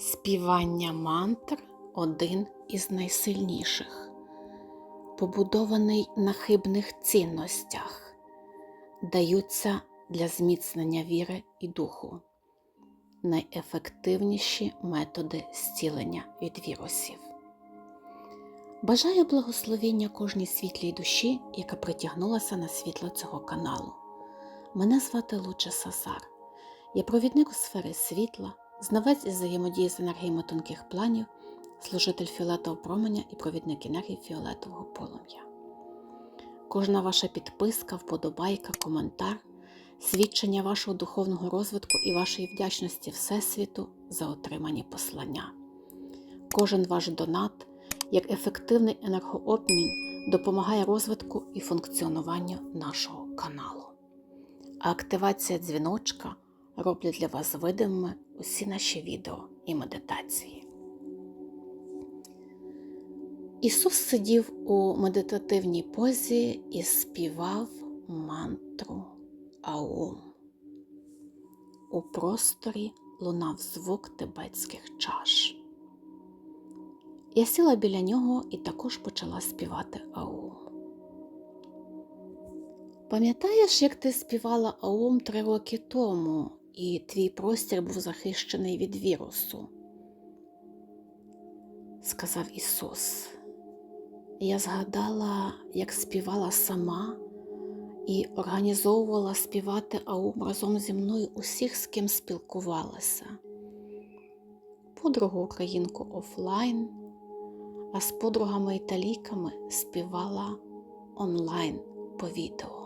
Співання мантр один із найсильніших, побудований на хибних цінностях, даються для зміцнення віри і духу, найефективніші методи зцілення від вірусів. Бажаю благословіння кожній світлій душі, яка притягнулася на світло цього каналу. Мене звати Луча Сазар. Я провідник у сфері світла, знавець із взаємодії з енергіями тонких планів, служитель фіолетового променя і провідник енергії фіолетового полум'я. Кожна ваша підписка, вподобайка, коментар, свідчення вашого духовного розвитку і вашої вдячності Всесвіту за отримані послання. Кожен ваш донат, як ефективний енергообмін, допомагає розвитку і функціонуванню нашого каналу. А активація дзвіночка роблять для вас видимими усі наші відео і медитації. Ісус сидів у медитативній позі і співав мантру Аум. У просторі лунав звук тибетських чаш. Я сіла біля нього і також почала співати Аум. Пам'ятаєш, як ти співала Аум три роки тому, і твій простір був захищений від вірусу? сказав Ісус. Я згадала, як співала сама і організовувала співати Аум разом зі мною усіх, з ким спілкувалася. Подругу українку офлайн, а з подругами італійками співала онлайн по відео.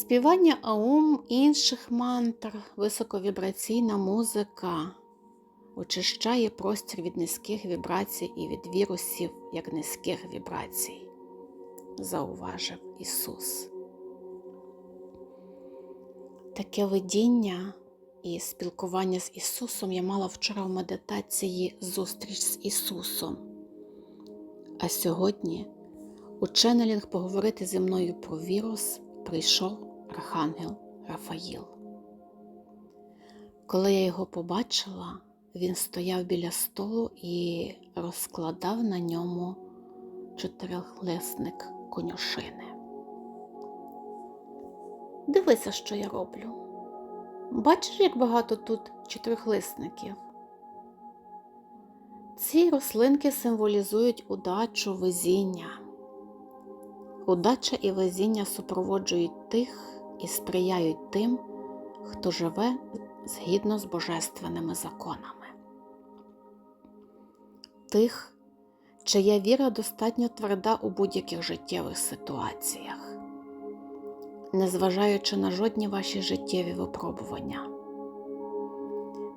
Співання аум інших мантр, високовібраційна музика очищає простір від низьких вібрацій і від вірусів як низьких вібрацій, зауважив Ісус. Таке видіння і спілкування з Ісусом я мала вчора в медитації зустріч з Ісусом. А сьогодні у ченнелінг поговорити зі мною про вірус прийшов Архангел Рафаїл. Коли я його побачила, він стояв біля столу і розкладав на ньому чотирилисник конюшини. Дивися, що я роблю. Бачиш, як багато тут чотирихлисників? Ці рослинки символізують удачу, везіння. Удача і везіння супроводжують тих і сприяють тим, хто живе згідно з божественними законами. Тих, чия віра достатньо тверда у будь-яких життєвих ситуаціях, незважаючи на жодні ваші життєві випробування.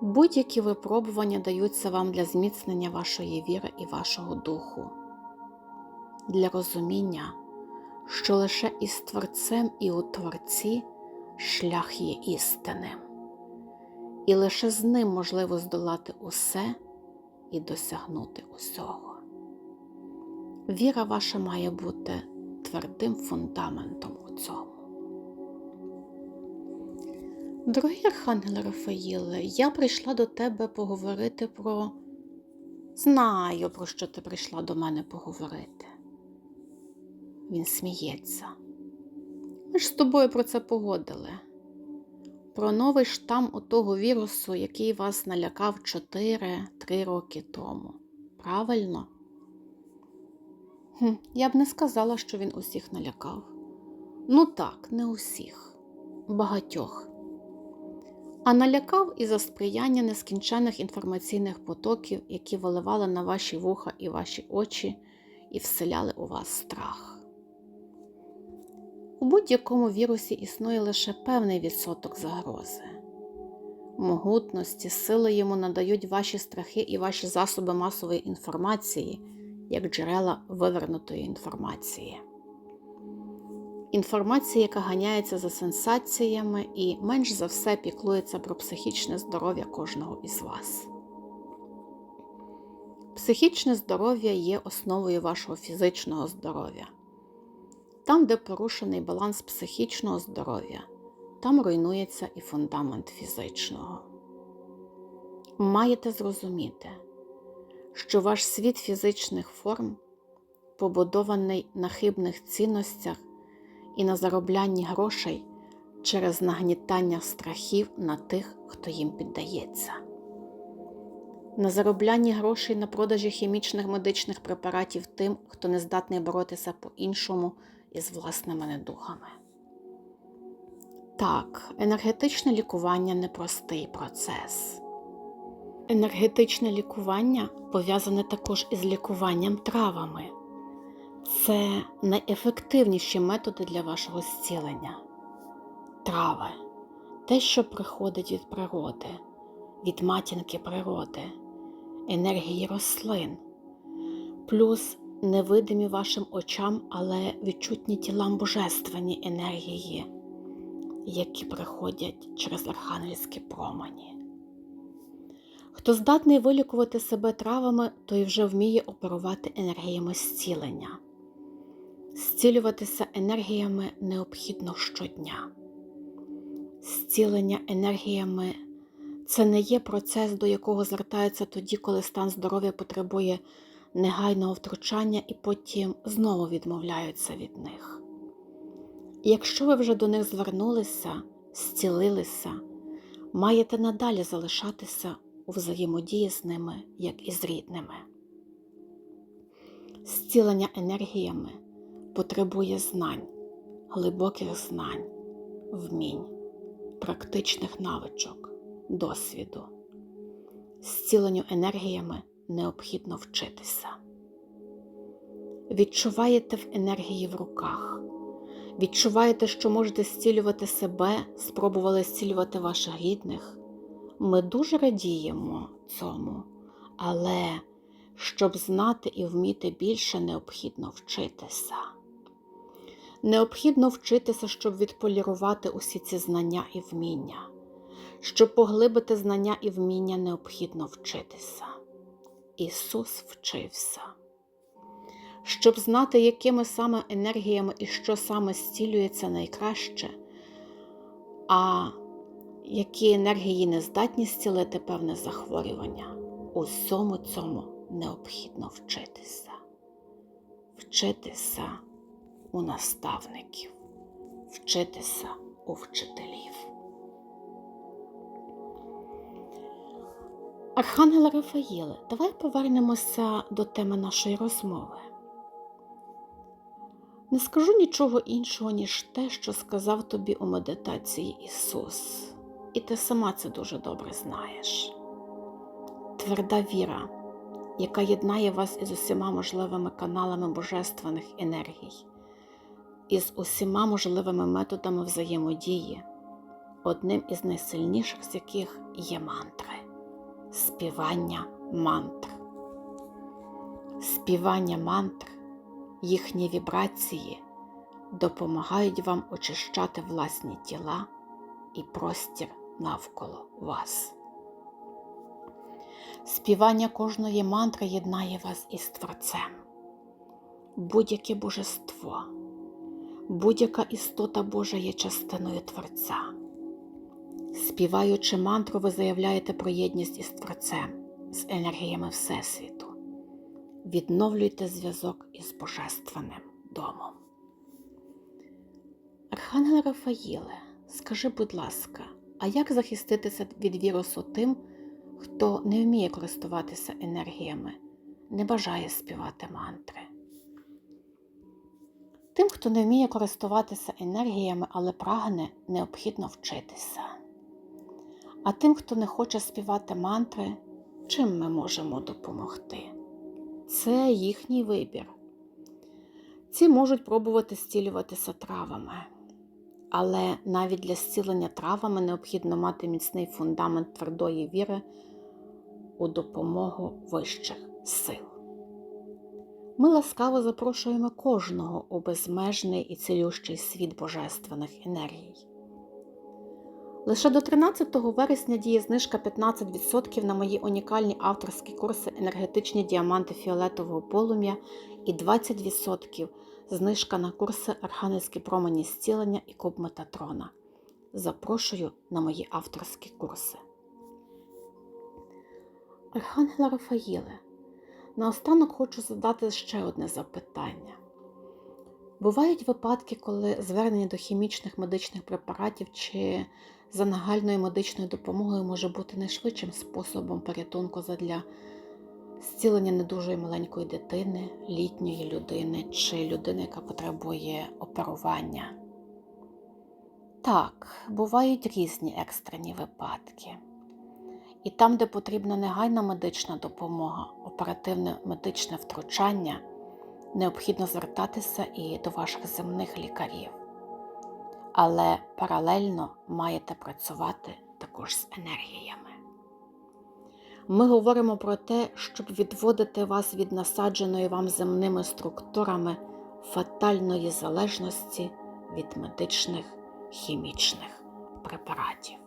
Будь-які випробування даються вам для зміцнення вашої віри і вашого духу, для розуміння що лише із Творцем і у Творці шлях є істинним, і лише з ним можливо здолати усе і досягнути усього. Віра ваша має бути твердим фундаментом у цьому. Дорогий Архангел Рафаїле, я прийшла до тебе поговорити про. Знаю, про що ти прийшла до мене поговорити. Він сміється. Ми ж з тобою про це погодили. Про новий штам отого вірусу, який вас налякав 4-3 роки тому. Правильно? Хм, Я б не сказала, що він усіх налякав. Ну так, не усіх, багатьох. А налякав і за сприяння нескінченних інформаційних потоків, які виливали на ваші вуха і ваші очі і вселяли у вас страх. У будь-якому вірусі існує лише певний відсоток загрози. Могутності, сили йому надають ваші страхи і ваші засоби масової інформації, як джерела вивернутої інформації. Інформація, яка ганяється за сенсаціями і менш за все піклується про психічне здоров'я кожного із вас. Психічне здоров'я є основою вашого фізичного здоров'я. Там, де порушений баланс психічного здоров'я, там руйнується і фундамент фізичного. маєте зрозуміти, що ваш світ фізичних форм побудований на хибних цінностях і на зароблянні грошей через нагнітання страхів на тих, хто їм піддається, на зароблянні грошей на продажі хімічних медичних препаратів тим, хто не здатний боротися по-іншому із власними недугами. Так, енергетичне лікування непростий процес. Енергетичне лікування пов'язане також із лікуванням травами. Це найефективніші методи для вашого зцілення. Трави те, що приходить від природи, від матінки природи, енергії рослин, плюс невидимі вашим очам, але відчутні тілам божественні енергії, які приходять через архангельські промені. Хто здатний вилікувати себе травами, той вже вміє оперувати енергіями зцілення. Зцілюватися енергіями необхідно щодня. Зцілення енергіями це не є процес, до якого звертаються тоді, коли стан здоров'я потребує негайного втручання і потім знову відмовляються від них. Якщо ви вже до них звернулися, зцілилися, маєте надалі залишатися у взаємодії з ними, як із рідними. Зцілення енергіями потребує знань, глибоких знань, вмінь, практичних навичок, досвіду. Зціленню енергіями необхідно вчитися. Відчуваєте в енергії в руках. Відчуваєте, що можете зцілювати себе, спробували зцілювати ваших рідних. Ми дуже радіємо цьому, але щоб знати і вміти більше, необхідно вчитися. Необхідно вчитися, щоб відполірувати усі ці знання і вміння. Щоб поглибити знання і вміння, необхідно вчитися. Ісус вчився. Щоб знати, якими саме енергіями і що саме зцілюється найкраще, а які енергії не здатні зцілити певне захворювання, усьому цьому необхідно вчитися. Вчитися у наставників, вчитися у вчителів. Архангел Рафаїле, давай повернемося до теми нашої розмови. Не скажу нічого іншого, ніж те, що сказав тобі у медитації Ісус, і ти сама це дуже добре знаєш. Тверда віра, яка єднає вас із усіма можливими каналами божественних енергій, із усіма можливими методами взаємодії, одним із найсильніших з яких є мантри співання мантр. Співання мантр, їхні вібрації допомагають вам очищати власні тіла і простір навколо вас. Співання кожної мантри єднає вас із Творцем. Будь-яке божество, будь-яка істота Божа є частиною Творця. Співаючи мантру, ви заявляєте про єдність із Творцем, з енергіями Всесвіту. Відновлюйте зв'язок із Божественним домом. Архангел Рафаїле, скажи, будь ласка, а як захиститися від вірусу тим, хто не вміє користуватися енергіями, не бажає співати мантри? Тим, хто не вміє користуватися енергіями, але прагне, необхідно вчитися. А тим, хто не хоче співати мантри, чим ми можемо допомогти? Це їхній вибір. Ці можуть пробувати зцілюватися травами, але навіть для зцілення травами необхідно мати міцний фундамент твердої віри у допомогу вищих сил. Ми ласкаво запрошуємо кожного у безмежний і цілющий світ божественних енергій. Лише до 13 вересня діє знижка 15% на мої унікальні авторські курси енергетичні діаманти фіолетового полум'я і 20% знижка на курси Архангельські промені зцілення і куб Метатрона. Запрошую на мої авторські курси. Архангела Рафаїле, наостанок хочу задати ще одне запитання. Бувають випадки, коли звернення до хімічних медичних препаратів чи за нагальною медичною допомогою може бути найшвидшим способом порятунку задля зцілення недужої маленької дитини, літньої людини чи людини, яка потребує оперування. Так, бувають різні екстрені випадки. І там, де потрібна негайна медична допомога, оперативне медичне втручання, необхідно звертатися і до ваших земних лікарів. Але паралельно маєте працювати також з енергіями. Ми говоримо про те, щоб відводити вас від насадженої вам земними структурами фатальної залежності від медичних хімічних препаратів.